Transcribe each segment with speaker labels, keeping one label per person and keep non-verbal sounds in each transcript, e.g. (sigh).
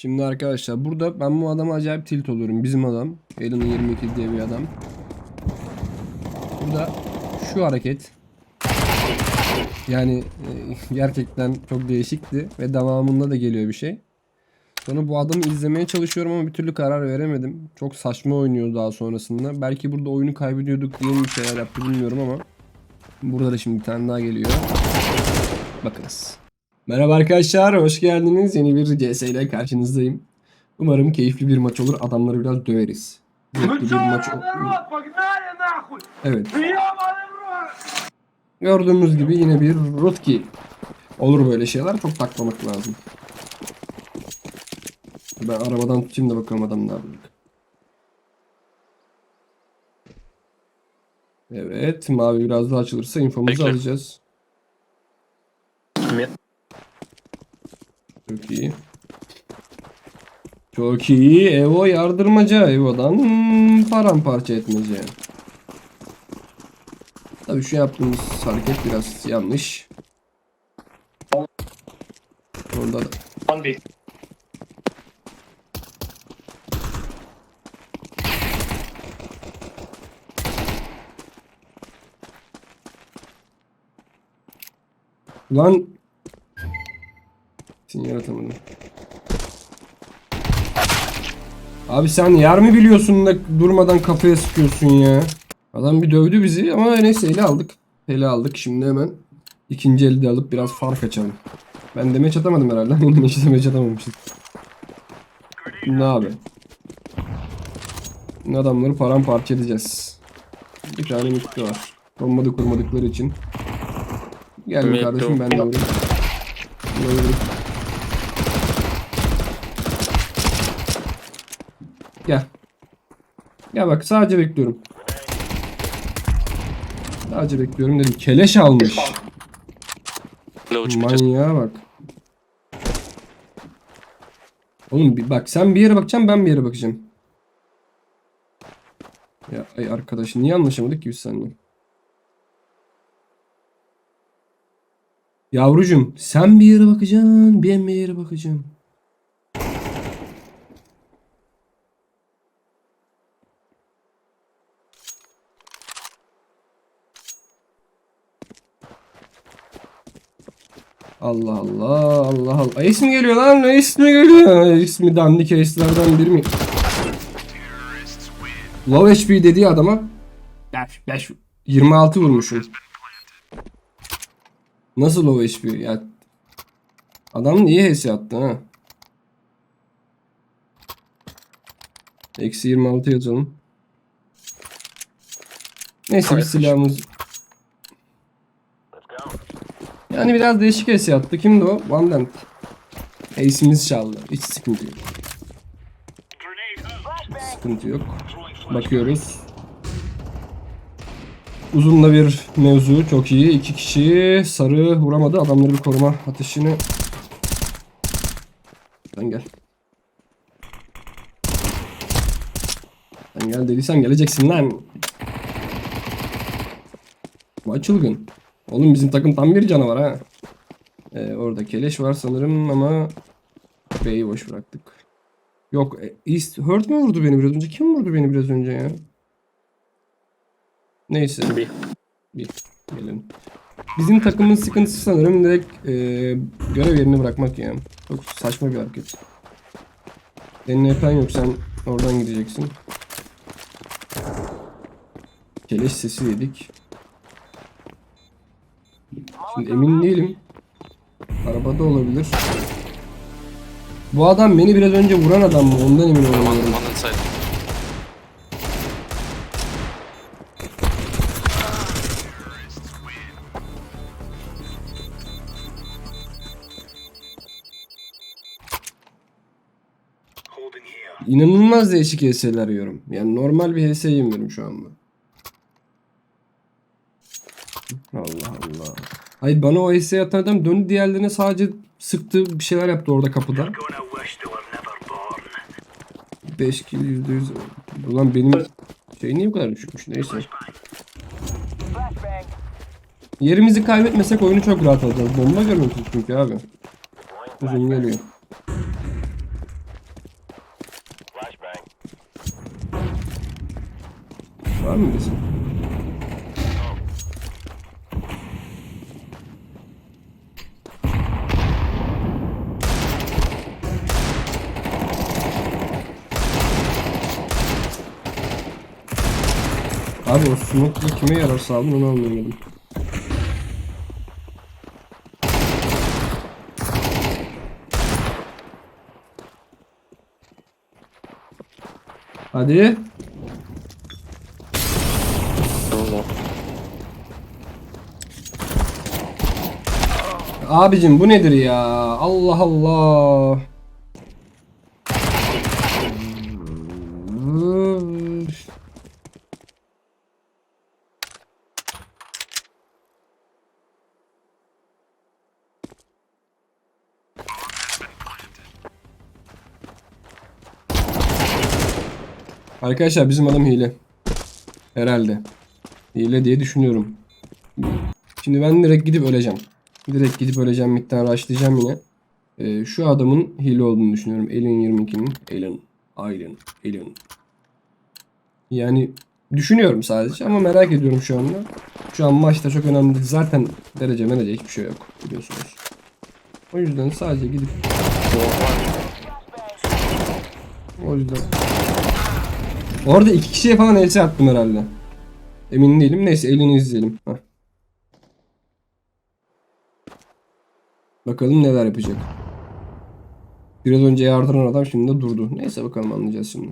Speaker 1: Şimdi arkadaşlar burada ben bu adama acayip tilt oluyorum. Bizim adam. Elinin 22 diye bir adam. Burada şu hareket yani e, (laughs) gerçekten çok değişikti ve devamında da geliyor bir şey. Sonra bu adamı izlemeye çalışıyorum ama bir türlü karar veremedim. Çok saçma oynuyor daha sonrasında. Belki burada oyunu kaybediyorduk diye bir şeyler yaptı bilmiyorum ama. Burada da şimdi bir tane daha geliyor. Bakınız. Merhaba arkadaşlar, hoş geldiniz. Yeni bir CS ile karşınızdayım. Umarım keyifli bir maç olur. Adamları biraz döveriz. Zevkli bir maç Evet. Gördüğümüz gibi yine bir Rutki. Olur böyle şeyler. Çok taklamak lazım. Ben arabadan tutayım da bakalım adam ne yapacak. Evet. Mavi biraz daha açılırsa infomuzu
Speaker 2: Peki.
Speaker 1: alacağız. Çok iyi. Çok iyi. Evo yardırmaca. Evo'dan paramparça etmece. Tabii şu yaptığımız hareket biraz yanlış. Orada da. Lan Sinyal atamadım. Abi sen yer mi biliyorsun da durmadan kafaya sıkıyorsun ya? Adam bir dövdü bizi ama neyse ele aldık. Ele aldık şimdi hemen ikinci elde de alıp biraz fark açalım. Ben demeç atamadım herhalde. (laughs) Hiç demeç atamamışız. Ne abi? Adamları paramparça edeceğiz. Bir tane mikti var. Bomba da kurmadıkları için. Gel
Speaker 2: Mikro.
Speaker 1: kardeşim ben de. Ben de vurayım. Gel. Gel bak sadece bekliyorum. Sadece bekliyorum dedim. Keleş almış. Manyağa bak. Oğlum bir bak sen bir yere bakacaksın ben bir yere bakacağım. Ya ay arkadaş niye anlaşamadık ki biz seninle? Yavrucum sen bir yere bakacaksın ben bir yere bakacağım. Allah Allah Allah Allah. Ace mi geliyor lan? Ace mi geliyor? Ace mi dandik ace'lerden biri mi? Low HP dediği adama 5 26 vurmuşum. Nasıl low HP ya? Adam niye HS attı ha? Eksi 26 yazalım. Neyse bir silahımız yani biraz değişik ace attı. Kimdi o? Van Dent. Ace'imiz çaldı. Hiç sıkıntı yok. Sıkıntı yok. Bakıyoruz. Uzunla bir mevzu. Çok iyi. İki kişi sarı vuramadı. Adamları bir koruma ateşini. Sen gel. Sen gel dediysen geleceksin lan. Vay çılgın. Oğlum bizim takım tam bir canavar ha. Ee, orada keleş var sanırım ama B'yi boş bıraktık. Yok e, East Hurt mu vurdu beni biraz önce? Kim vurdu beni biraz önce ya? Neyse.
Speaker 2: B.
Speaker 1: Bir gelelim. Bizim takımın sıkıntısı sanırım direkt e, görev yerini bırakmak ya. Çok saçma bir hareket. Senin epen yok sen oradan gideceksin. Keleş sesi yedik. Şimdi emin değilim. Arabada olabilir. Bu adam beni biraz önce vuran adam mı? Ondan emin olamıyorum.
Speaker 2: one inside.
Speaker 1: İnanılmaz değişik HS'ler yiyorum. Yani normal bir HS yemiyorum şu anda. Allah. Hayır bana o HS atan adam döndü diğerlerine sadece sıktı bir şeyler yaptı orada kapıda. 5 kill %100. Ulan benim şey niye bu kadar düşükmüş neyse. Yerimizi kaybetmesek oyunu çok rahat alacağız. Bomba görmüyorsunuz çünkü abi. Uzun geliyor. Var mı birisi? Abi o smoke'la kime yarar sağladın onu anlayamadım. Hadi. Abicim bu nedir ya? Allah Allah. Arkadaşlar bizim adam hile. Herhalde. Hile diye düşünüyorum. Şimdi ben direkt gidip öleceğim. Direkt gidip öleceğim. Midden rushlayacağım yine. Ee, şu adamın hile olduğunu düşünüyorum. Alien 22'nin. Alien. Alien. Alien. Yani düşünüyorum sadece ama merak ediyorum şu anda. Şu an maçta çok önemli değil. Zaten derece merece hiçbir şey yok biliyorsunuz. O yüzden sadece gidip o yüzden Orada iki kişiye falan elsi attım herhalde. Emin değilim. Neyse elini izleyelim. Heh. Bakalım neler yapacak. Biraz önce yardıran adam şimdi de durdu. Neyse bakalım anlayacağız şimdi.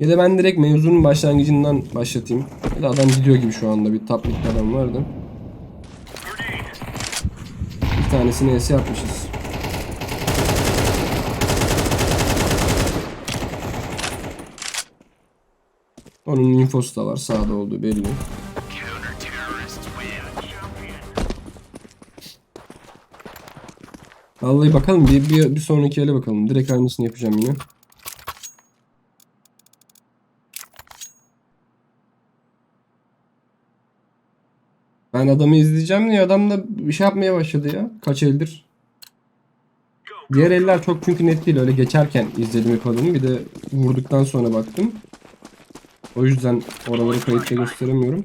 Speaker 1: Ya da ben direkt mevzunun başlangıcından başlatayım. Ya da adam gidiyor gibi şu anda. Bir top mid adam vardı. Bir tanesini elsi yapmışız. Onun infosu da var. Sağda olduğu belli. Vallahi bakalım bir, bir, bir sonraki ele bakalım. Direkt aynısını yapacağım yine. Ben adamı izleyeceğim diye adam da bir şey yapmaya başladı ya. Kaç eldir. Diğer eller çok çünkü net değil. Öyle geçerken izledim hep. Bir de vurduktan sonra baktım. O yüzden oraları kayıtta gösteremiyorum.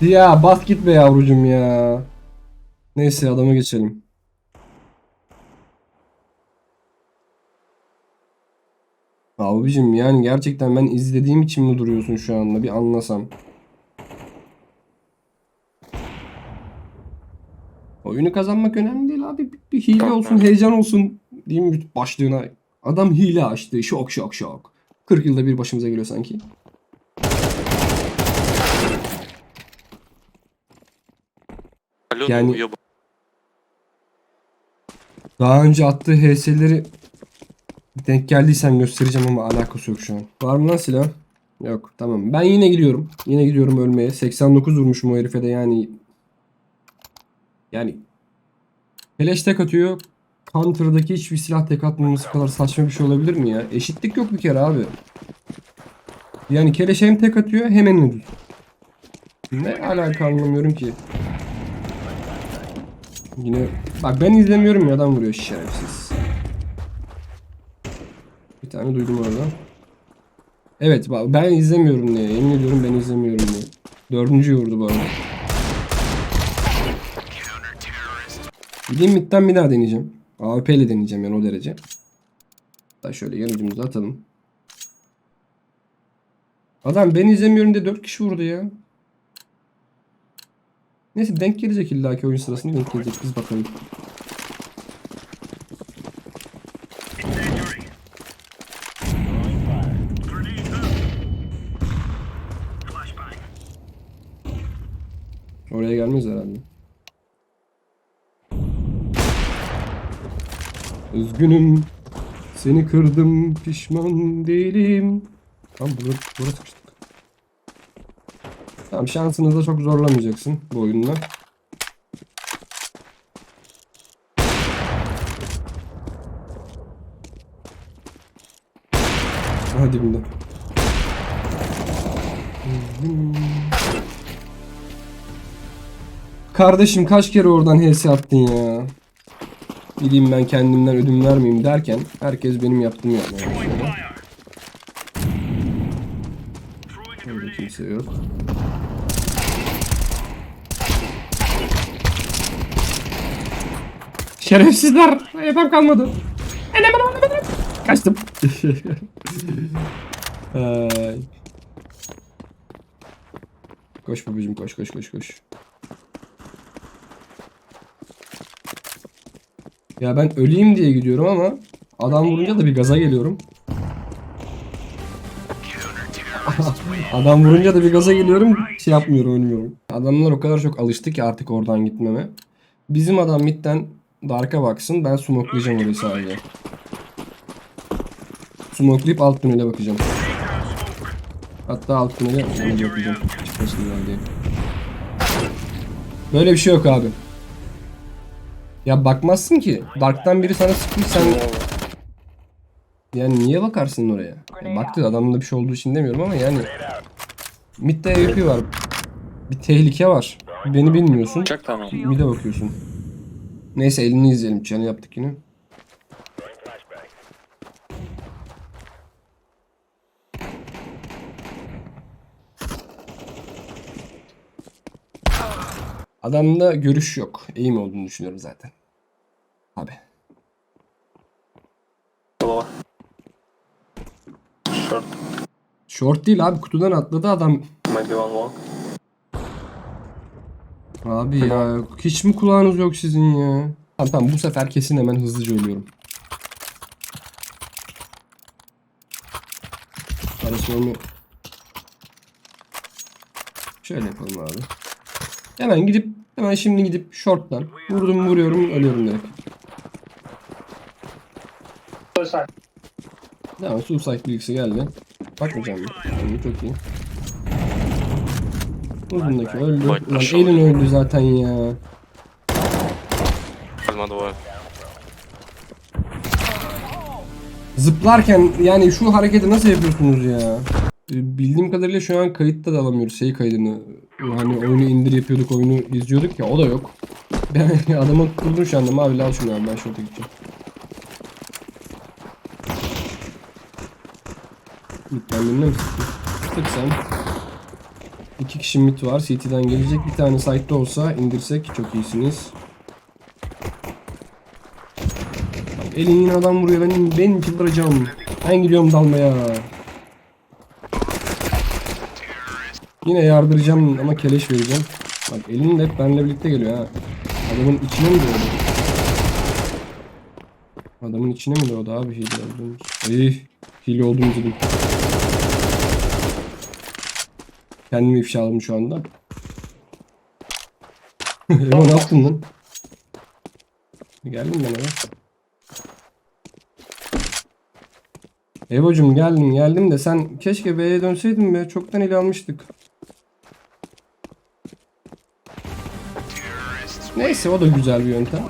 Speaker 1: Ya bas git be yavrucum ya. Neyse adama geçelim. Abicim yani gerçekten ben izlediğim için mi duruyorsun şu anda bir anlasam. Oyunu kazanmak önemli değil abi. Bir, bir hile olsun, heyecan olsun diyeyim başlığına. Adam hile açtı. Şok şok şok. 40 yılda bir başımıza geliyor sanki.
Speaker 2: Alo,
Speaker 1: yani daha önce attığı HS'leri denk geldiysen göstereceğim ama alakası yok şu an. Var mı lan silah? Yok tamam. Ben yine gidiyorum. Yine gidiyorum ölmeye. 89 vurmuşum o herife de yani yani. Flash tek atıyor. Counter'daki hiçbir silah tek atmaması kadar saçma bir şey olabilir mi ya? Eşitlik yok bir kere abi. Yani keleş hem tek atıyor hem en ödül. Ne alaka anlamıyorum ki. Yine bak ben izlemiyorum ya adam vuruyor şerefsiz. Bir tane duydum orada. Evet bak ben izlemiyorum diye. Yemin ediyorum ben izlemiyorum diye. Dördüncü vurdu bu arada. Gideyim midden bir daha deneyeceğim. AWP ile deneyeceğim yani o derece. Hatta şöyle yanıcımızı atalım. Adam ben izlemiyorum diye 4 kişi vurdu ya. Neyse denk gelecek illaki oyun sırasında denk gelecek biz bakalım. Oraya gelmez herhalde. Üzgünüm. Seni kırdım pişman değilim. Tamam burada, burada sıkıştık. Tamam şansını da çok zorlamayacaksın bu oyunda. Hadi bunda. Kardeşim kaç kere oradan HS attın ya. Gideyim ben kendimden ödün vermeyeyim derken herkes benim yaptığımı yapmaya başladı. Burada kimse yok. Şerefsizler! Yeter kalmadı. Anam, anam. Kaçtım. (laughs) Koş babacım koş koş koş koş. Ya ben öleyim diye gidiyorum ama adam vurunca da bir gaza geliyorum. (laughs) adam vurunca da bir gaza geliyorum. Şey yapmıyorum ölmüyorum. Adamlar o kadar çok alıştı ki artık oradan gitmeme. Bizim adam midden Dark'a baksın. Ben smokelayacağım orayı sadece. Smokelayıp alt tünele bakacağım. Hatta alt tünele bakacağım. Çıkmasınlar diye. Böyle bir şey yok abi. Ya bakmazsın ki. Dark'tan biri sana sıkmış sen... Yani niye bakarsın oraya? Ya baktı adamın da bir şey olduğu için demiyorum ama yani... Mid'de AWP var. Bir tehlike var. Beni bilmiyorsun. Mid'e bakıyorsun. Neyse elini izleyelim. Çanı yaptık yine. Adamda görüş yok. Eğim olduğunu düşünüyorum zaten. Abi.
Speaker 2: Below. Short.
Speaker 1: Short değil abi. Kutudan atladı adam.
Speaker 2: Maybe one long.
Speaker 1: Abi ya hiç mi kulağınız yok sizin ya? Tamam tamam bu sefer kesin hemen hızlıca ölüyorum. Arası onu şöyle yapalım abi. Hemen gidip hemen şimdi gidip short'tan vurdum vuruyorum ölüyorum direkt.
Speaker 3: Suicide.
Speaker 1: Devam suicide bilgisi geldi. Bakmayacağım? Yani çok iyi. Uzundaki öldü.
Speaker 2: Lan
Speaker 1: Aiden öldü zaten ya.
Speaker 2: Kalmadı o.
Speaker 1: Zıplarken yani şu hareketi nasıl yapıyorsunuz ya? Bildiğim kadarıyla şu an kayıtta da alamıyoruz şey kaydını. Hani oyunu indir yapıyorduk, oyunu izliyorduk ya o da yok. (laughs) Ben adamı kurdum şu anda mavi al şunu abi ben şurada gideceğim. Kendine mi sıktın? Sık sen. İki kişi mid var. CT'den gelecek. Bir tane site'de olsa indirsek çok iyisiniz. Elin yine adam vuruyor. Benim, benim çıldıracağım. Ben gidiyorum dalmaya. Yine yardıracağım ama keleş vereceğim. Bak elin de hep benimle birlikte geliyor ha. Adamın içine mi doğdu? Adamın içine mi doğdu abi hile olduğumuz? İyi. Hile olduğumuzu bil. Kendimi ifşaladım şu anda. (laughs) Emo ne yaptın lan? Geldim ben eve. Evo'cum geldim geldim de sen keşke B'ye dönseydin be çoktan ele almıştık. Neyse o da güzel bir yöntem.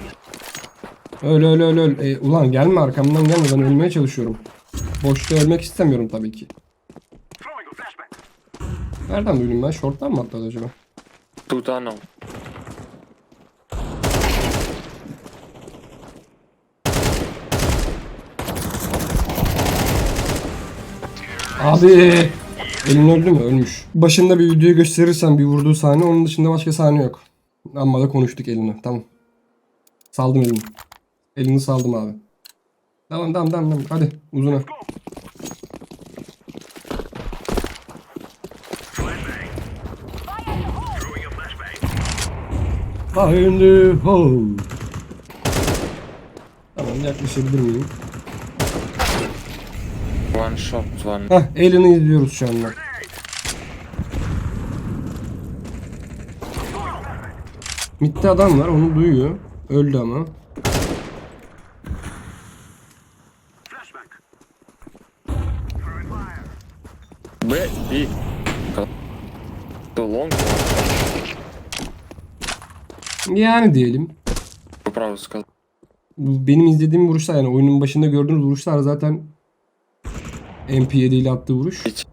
Speaker 1: Öyle öyle öyle öyle. E, ulan gelme arkamdan gelme ben ölmeye çalışıyorum. Boşta ölmek istemiyorum tabii ki. Nereden duydum ben? Short'tan mı atladı acaba?
Speaker 2: Tunnel.
Speaker 1: Abi Elin öldü mü? Ölmüş. Başında bir videoyu gösterirsen bir vurduğu sahne onun dışında başka sahne yok. Amma da konuştuk elini. Tamam. Saldım elini. Elini saldım abi. Tamam tamam tamam. tamam. Hadi uzuna. Behind the hole. Tamam yaklaşabilir miyim?
Speaker 2: One shot, one.
Speaker 1: Hah elini izliyoruz şu anda. Mitte adam var onu duyuyor. Öldü ama.
Speaker 2: Brett B. The long
Speaker 1: Yani diyelim. Benim izlediğim vuruşlar yani oyunun başında gördüğünüz vuruşlar zaten MP7 ile attığı vuruş.
Speaker 2: Hiç.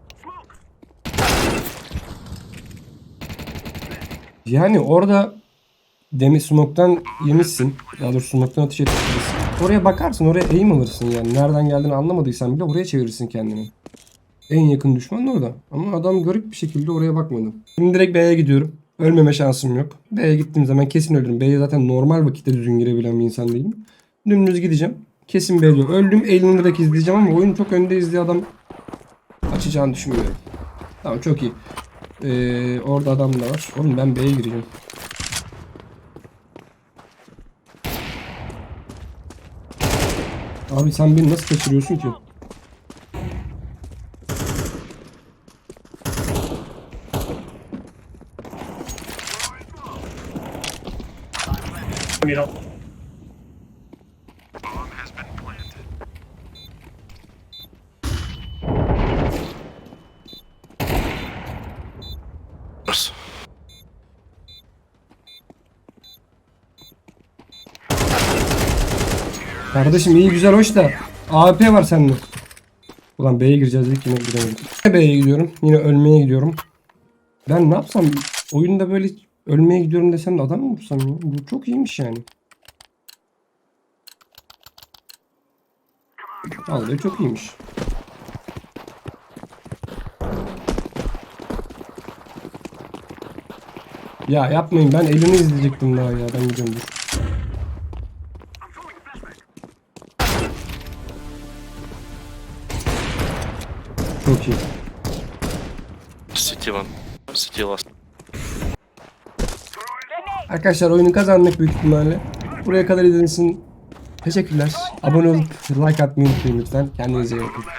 Speaker 1: Yani orada Demi smoke'tan yemişsin. Daha doğrusu smoke'tan ateş etmişsin. Oraya bakarsın, oraya aim alırsın yani. Nereden geldiğini anlamadıysan bile oraya çevirirsin kendini. En yakın düşman da orada. Ama adam garip bir şekilde oraya bakmadı. Şimdi direkt B'ye gidiyorum. Ölmeme şansım yok. B'ye gittiğim zaman kesin ölürüm. B'ye zaten normal vakitte düzgün girebilen bir insan değilim. Dümdüz gideceğim. Kesin B'ye Öldüm. Elini direkt izleyeceğim ama oyun çok önde izliyor adam. Açacağını düşünmüyorum. Tamam çok iyi. Ee, orada adam da var. Oğlum ben B'ye gireceğim. Abi sen beni nasıl kaçırıyorsun ki? Kardeşim iyi güzel hoş da AWP var sende. Ulan B'ye gireceğiz dedik yine gidemedik. B'ye gidiyorum. Yine ölmeye gidiyorum. Ben ne yapsam? Oyunda böyle ölmeye gidiyorum desem de adam mı vursam ya? Bu çok iyiymiş yani. Vallahi çok iyiymiş. Ya yapmayın ben elini izleyecektim daha ya ben gidiyorum iyi.
Speaker 4: City one. City last.
Speaker 1: Arkadaşlar oyunu kazandık büyük ihtimalle. Buraya kadar izlediğiniz için teşekkürler. Abone olup like atmayı unutmayın lütfen. Kendinize iyi bakın.